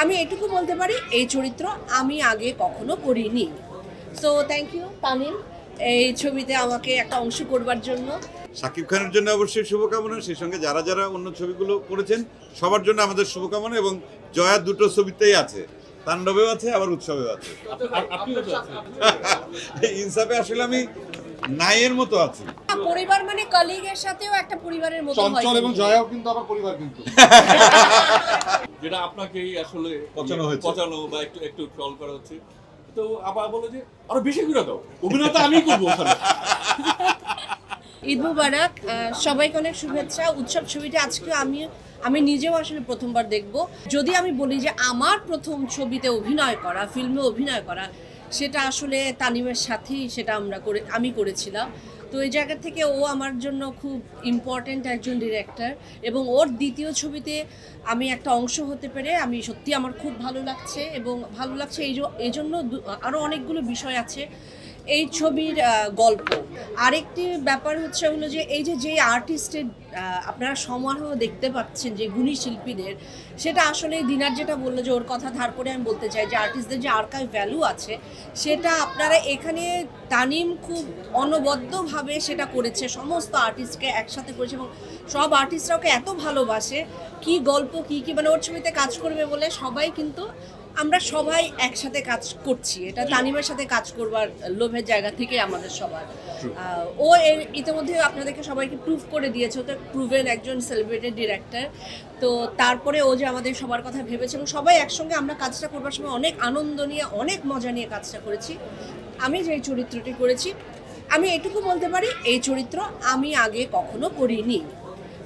আমি এটুকু বলতে পারি এই চরিত্র আমি আগে কখনো করিনি। সো থ্যাংক ইউ তামিল এই ছবিতে আমাকে একটা অংশ করবার জন্য। শাকিব খানের জন্য অবশ্যই শুভকামনা। সেই সঙ্গে যারা যারা অন্য ছবিগুলো করেছেন সবার জন্য আমাদের শুভকামনা এবং জয়া দুটো ছবিতেই আছে। তাণ্ডবেও আছে আবার উৎসবেও আছে। ইনসাফে আসলে আমি নাইয়ের মতো আছি। পরিবার মানে কলিগের সাথেও একটা পরিবারের মতো হয় চঞ্চল এবং জয়াও কিন্তু আবার পরিবার কিন্তু। যেটা আপনাকেই আসলে পচানো হয়েছে। পচানো বা একটু একটু ট্রল করা হচ্ছে। তো আবার বলে যে আরও বেশি করে দাও। অভিনেতা আমি করব ওখানে। ঈদ মুবারক সবাইকে অনেক শুভেচ্ছা। উৎসব ছবিটা আজকে আমি আমি নিজেও আসলে প্রথমবার দেখব। যদি আমি বলি যে আমার প্রথম ছবিতে অভিনয় করা ফিল্মে অভিনয় করা সেটা আসলে তানিমের সাথেই সেটা আমরা করে আমি করেছিলাম। তো এই জায়গা থেকে ও আমার জন্য খুব ইম্পর্ট্যান্ট একজন ডিরেক্টর এবং ওর দ্বিতীয় ছবিতে আমি একটা অংশ হতে পেরে আমি সত্যি আমার খুব ভালো লাগছে এবং ভালো লাগছে এই জন্য আরও অনেকগুলো বিষয় আছে। এই ছবির গল্প। আরেকটি ব্যাপার হচ্ছে হলো যে এই যে যে আর্টিস্টের আপনারা সমারোহ দেখতে পাচ্ছেন যে গুণী শিল্পীদের, সেটা আসলে দিনার যেটা বলল যে ওর কথা ধার করে আমি বলতে চাই যে আর্টিস্টদের যে আর্কাইভ ভ্যালু আছে, সেটা আপনারা এখানে তানিম খুব অনবদ্যভাবে সেটা করেছে। সমস্ত আর্টিস্টকে একসাথে করেছে এবং সব আর্টিস্টরা ওকে এত ভালোবাসে, কি গল্প, কি কি মানে ওর ছবিতে কাজ করবে বলে সবাই কিন্তু আমরা সবাই একসাথে কাজ করছি। এটা তানিমের সাথে কাজ করবার লোভের জায়গা থেকে আমাদের সবার। ও এর ইতিমধ্যে আপনাদেরকে সবাইকে প্রুভ করে দিয়েছে। তো প্রুভেন একজন সেলিব্রেটেড ডিরেক্টর তো তারপরে ও যে আমাদের সবার কথা ভেবেছে এবং সবাই একসঙ্গে আমরা কাজটা করবার সময় অনেক আনন্দ নিয়ে অনেক মজা নিয়ে কাজটা করেছি। আমি যে চরিত্রটি করেছি আমি এটুকু বলতে পারি এই চরিত্র আমি আগে কখনো করিনি।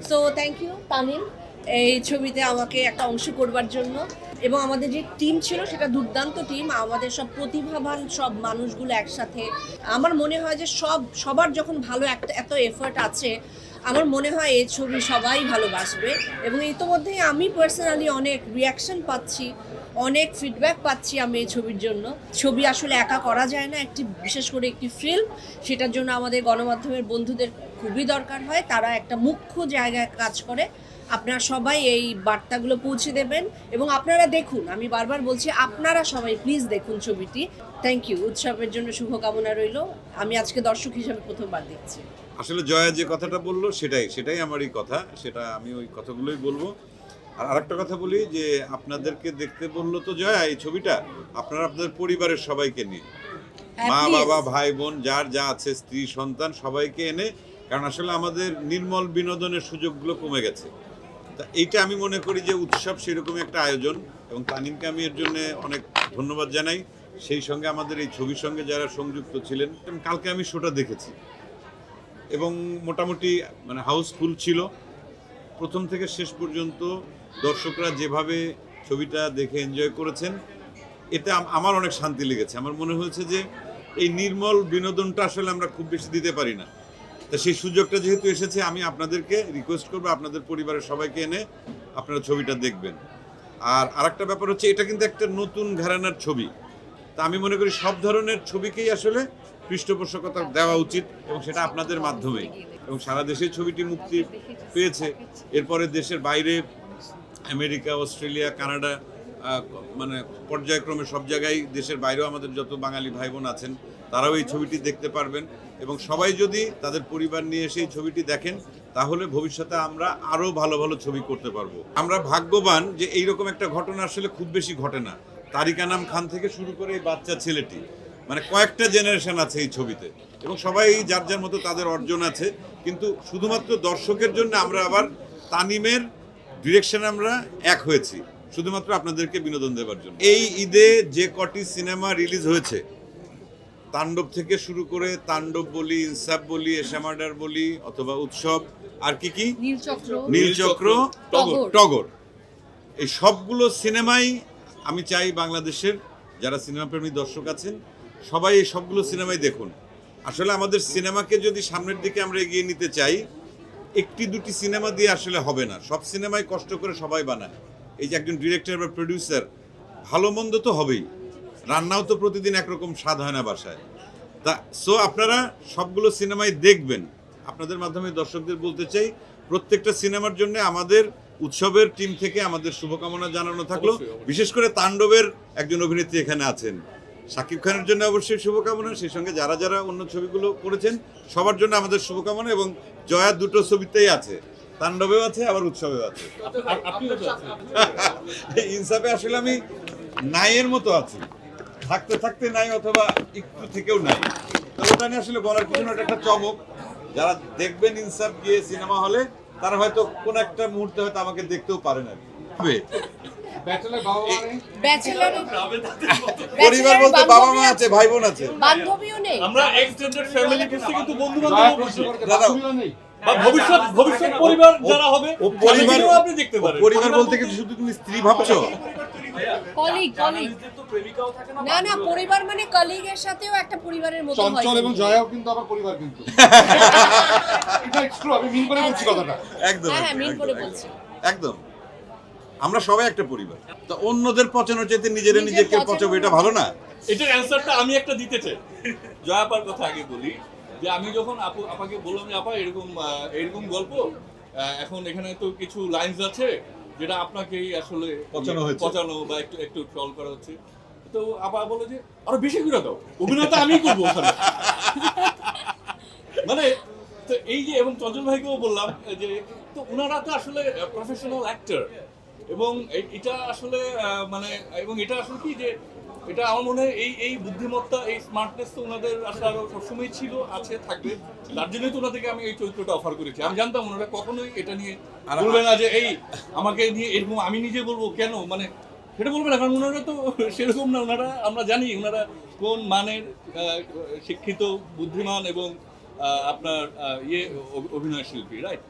সো থ্যাংক ইউ তামিল এই ছবিতে আমাকে একটা অংশ করবার জন্য। এবং আমাদের যে টিম ছিল, সেটা দুর্দান্ত টিম আমাদের সব প্রতিভাবান সব মানুষগুলো একসাথে। আমার মনে হয় যে সব, সবার যখন ভালো একটা, এত এফার্ট আছে, আমার মনে হয় এই ছবি সবাই ভালোবাসবে। এবং ইতোমধ্যেই আমি পার্সোনালি অনেক রিয়াকশন পাচ্ছি, অনেক ফিডব্যাক পাচ্ছি আমি এই ছবির জন্য। ছবি আসলে একা করা যায় না, একটি বিশেষ করে একটি ফিল্ম সেটার জন্য আমাদের গণমাধ্যমের বন্ধুদের খুবই দরকার হয়। তারা একটা মুখ্য জায়গায় কাজ করে। আপনারা সবাই এই বার্তাগুলো পৌঁছে দেবেন এবং আপনারা দেখুন আমি বারবার বলছি আপনারা সবাই প্লিজ দেখুন ছবিটি। থ্যাংক ইউ উৎসবের জন্য শুভকামনা রইল। আমি আজকে দর্শক হিসাবে প্রথমবার দেখছি। আসলে জয়া যে কথাটা বলল সেটাই সেটাই আমারই কথা সেটা আমি ওই কথাগুলোই বলব। আর আরেকটা কথা বলি যে আপনাদেরকে দেখতে বলল তো জয়া এই ছবিটা আপনারা আপনাদের পরিবারের সবাইকে নিয়ে। হ্যাঁ, মা বাবা ভাই বোন যার যা আছে স্ত্রী সন্তান সবাইকে এনে কারণ আসলে আমাদের নির্মল বিনোদনের সুযোগগুলো কমে গেছে। তা এইটা আমি মনে করি যে উৎসব সেরকমই একটা আয়োজন এবং তানিমকে আমি এর জন্য অনেক ধন্যবাদ জানাই। সেই সঙ্গে আমাদের এই ছবির সঙ্গে যারা সংযুক্ত ছিলেন কালকে আমি শোটা দেখেছি এবং মোটামুটি মানে হাউসফুল ছিল। প্রথম থেকে শেষ পর্যন্ত দর্শকরা যেভাবে ছবিটা দেখে এনজয় করেছেন, এতে আমার অনেক শান্তি লেগেছে। আমার মনে হয়েছে যে এই নির্মল বিনোদনটা আসলে আমরা খুব বেশি দিতে পারি না। তা সেই সুযোগটা যেহেতু এসেছে, আমি আপনাদেরকে রিকোয়েস্ট করব, আপনাদের পরিবারের সবাইকে এনে আপনারা ছবিটা দেখবেন। আর আরেকটা ব্যাপার হচ্ছে, এটা কিন্তু একটা নতুন ঘরানার ছবি। তা আমি মনে করি সব ধরনের ছবিকেই আসলে পৃষ্ঠপোষকতা দেওয়া উচিত এবং সেটা আপনাদের মাধ্যমেই। এবং সারা দেশে ছবিটি মুক্তি পেয়েছে। এরপরে দেশের বাইরে আমেরিকা, অস্ট্রেলিয়া, কানাডা মানে পর্যায়ক্রমে সব জায়গায় দেশের বাইরেও আমাদের যত বাঙালি ভাই বোন আছেন, তারাও এই ছবিটি দেখতে পারবেন এবং সবাই যদি তাদের পরিবার নিয়ে এসে এই ছবিটি দেখেন, তাহলে ভবিষ্যতে আমরা আরও ভালো ভালো ছবি করতে পারব। আমরা ভাগ্যবান যে এইরকম একটা ঘটনা আসলে খুব বেশি ঘটে না। তারিকা নাম খান থেকে শুরু করে এই বাচ্চা ছেলেটি মানে কয়েকটা জেনারেশন আছে এই ছবিতে এবং সবাই যার যার মতো তাদের অর্জন আছে। কিন্তু শুধুমাত্র দর্শকের জন্য আমরা আবার তানিমের ডিরেকশন আমরা এক হয়েছি। শুধুমাত্র আপনাদেরকে বিনোদন দেওয়ার জন্য। এই ঈদে যে কটি সিনেমা রিলিজ হয়েছে তাণ্ডব থেকে শুরু করে তাণ্ডব বলি ইনসাফ বলি এশামার্ডার বলি অথবা উৎসব আর কি কি? নীলচক্র নীলচক্র টগর। টগর। এই সবগুলো সিনেমাই আমি চাই বাংলাদেশের যারা সিনেমা প্রেমী দর্শক আছেন সবাই এই সবগুলো সিনেমাই দেখুন। আসলে আমাদের সিনেমাকে যদি সামনের দিকে আমরা এগিয়ে নিতে চাই একটি দুটি সিনেমা দিয়ে আসলে হবে না। সব সিনেমাই কষ্ট করে সবাই বানায়। এই যে একজন ডিরেক্টর বা প্রডিউসার ভালো মন্দ তো হবেই। রান্নাও তো প্রতিদিন একরকম স্বাদ হয় না বাসায়। তা সো আপনারা সবগুলো সিনেমাই দেখবেন। আপনাদের মাধ্যমে দর্শকদের বলতে চাই প্রত্যেকটা সিনেমার জন্য আমাদের উৎসবের টিম থেকে আমাদের শুভকামনা জানানো থাকল। বিশেষ করে তাণ্ডবের একজন অভিনেত্রী এখানে আছেন। শাকিব খানের জন্য অবশ্যই শুভকামনা সেই সঙ্গে যারা যারা অন্য ছবিগুলো করেছেন সবার জন্য আমাদের শুভকামনা এবং জয়া দুটো ছবিতেই আছে। তাণ্ডবেও আছে আবার উৎসবেও আছে। ইনসাফে আসলে আমি নাইয়ের মতো আছি। থাকতে থাকতে নাই অথবা একটু থেকেও নাই। তো ওটা নিয়ে আসলে বলার কিছু না একটা চমক। যারা দেখবেন ইনসাফ গিয়ে সিনেমা হলে তারা হয়তো কোন একটা মুহূর্তে হয়তো আমাকে দেখতেও পারেন আর কি। হবে। ব্যাচেলার বাবা মা নেই? ব্যাচেলর পরিবার বলতে বাবা মা আছে। ভাই বোন আছে। বান্ধবীও নেই। আমরা এক্সটেন্ডেড ফ্যামিলি কিন্তু বন্ধু বান্ধব বা ভবিষ্যৎ ভবিষ্যৎ পরিবার যারা হবে ও পরিবার আপনি দেখতে পারেন। পরিবার বলতে কি শুধু তুমি স্ত্রী ভাবছ? কলিগ কলিগ না না পরিবার মানে কলিগের সাথেও একটা পরিবারের মতো হয়। চঞ্চল এবং জয়াও কিন্তু আবার পরিবার কিন্তু। এটা আমি মিন করে বলছি কথাটা। একদম হ্যাঁ হ্যাঁ মিন করে বলছি। একদম। আমরা সবাই একটা পরিবার। তো অন্যদের পচানোর চাইতে নিজেরা নিজের নিজেকে পচাবো এটা ভালো না? এটার অ্যান্সারটা আমি একটা দিতে চাই। জয়াপার কথা আগে বলি যে আমি যখন আপু আপাকে বললাম যে আপা এরকম এরকম গল্প এখন এখানে তো কিছু লাইনস আছে যেটা আপনাকেই আসলে পচানো হয়েছে। পচানো বা একটু একটু ট্রল করা হচ্ছে তো আপা বলে যে আরও বেশি করে দাও অভিনয়টা আমি করব মানে তো এই যে এবং চঞ্চল ভাইকেও বললাম যে তো ওনারা তো আসলে প্রফেশনাল অ্যাক্টর এবং এটা আসলে মানে এবং এটা আসলে কি যে এটা আমার মনে হয় এই এই বুদ্ধিমত্তা এই স্মার্টনেস তো ওনাদের আসলে আরও সবসময় ছিল আছে থাকবে। তার জন্যই তো ওনাদেরকে আমি এই চরিত্রটা অফার করেছি। আমি জানতাম ওনারা কখনোই এটা নিয়ে বলবে না যে এই আমাকে নিয়ে এরকম আমি নিজে বলব কেন? মানে সেটা বলবে না কারণ ওনারা তো সেরকম না। ওনারা আমরা জানি ওনারা কোন মানের শিক্ষিত বুদ্ধিমান এবং আহ, আপনার ইয়ে অভিনয় শিল্পী রাইট